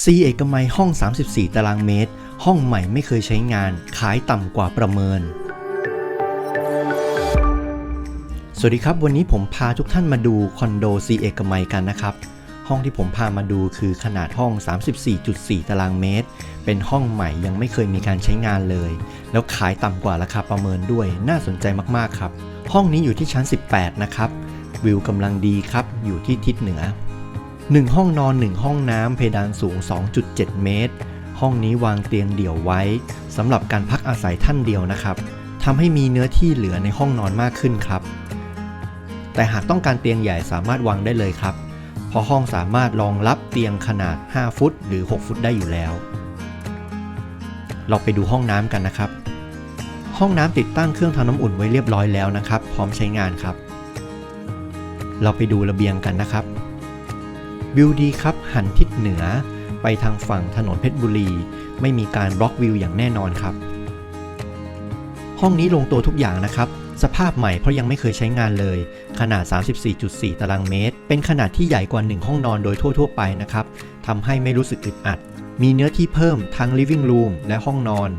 ซีเอกมัยห้อง 34 ตารางเมตร ห้องใหม่ไม่เคยใช้งาน ขายต่ำกว่าประเมิน สวัสดีครับ วันนี้ผมพาทุกท่านมาดูคอนโดซีเอกมัยกันนะครับ ห้องที่ผมพามาดูคือขนาดห้อง 34.4 ตารางเมตร เป็นห้องใหม่ยังไม่เคยมีการใช้งานเลย แล้วขายต่ำกว่าราคาประเมินด้วย น่าสนใจมากๆครับ ห้องนี้อยู่ที่ชั้น 18 นะครับ วิวกำลังดีครับ อยู่ที่ทิศเหนือ 1 ห้องนอน 1 ห้องน้ำเพดานสูง 2.7 เมตร ห้องนี้วางเตียงเดี่ยวไว้สำหรับการพักอาศัยท่านเดียวนะครับทำให้มีเนื้อที่เหลือในห้องนอนมากขึ้นครับ แต่หากต้องการเตียงใหญ่สามารถวางได้เลยครับเพราะห้องสามารถรองรับเตียงขนาด 5 ฟุต หรือ 6 ฟุตได้อยู่แล้ว เราไปดูห้องน้ำกันนะครับ ห้องน้ำติดตั้งเครื่องทำน้ำอุ่นไว้เรียบร้อยแล้วนะครับ พร้อมใช้งานครับ เราไปดูระเบียงกันนะครับ วิวดีครับ หันทิศเหนือ ไปทางฝั่งถนนเพชรบุรี ไม่มีการบล็อกวิวอย่างแน่นอนครับ ห้องนี้ลงตัวทุกอย่างนะครับ สภาพใหม่เพราะยังไม่เคยใช้งานเลย ขนาด 34.4 ตารางเมตร เป็นขนาดที่ใหญ่กว่า 1 ห้องนอนโดยทั่ว ๆ ไปนะครับทำให้ไม่รู้สึกอึดอัด มีเนื้อที่เพิ่มทั้ง living room และห้องนอน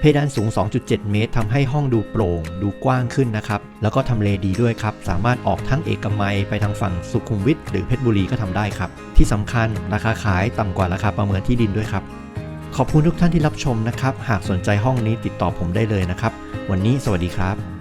เพดานสูง 2.7 เมตรทำให้ห้องดูโปร่ง ดูกว้างขึ้นนะครับ แล้วก็ทำเลดีด้วยครับ สามารถออกทั้งเอกมัยไปทางฝั่งสุขุมวิทหรือเพชรบุรีก็ทำได้ครับ ที่สำคัญราคาขายต่ำกว่าราคาประเมินที่ดินด้วยครับ ขอบคุณทุกท่านที่รับชมนะครับ หากสนใจห้องนี้ติดต่อผมได้เลยนะครับ วันนี้สวัสดีครับ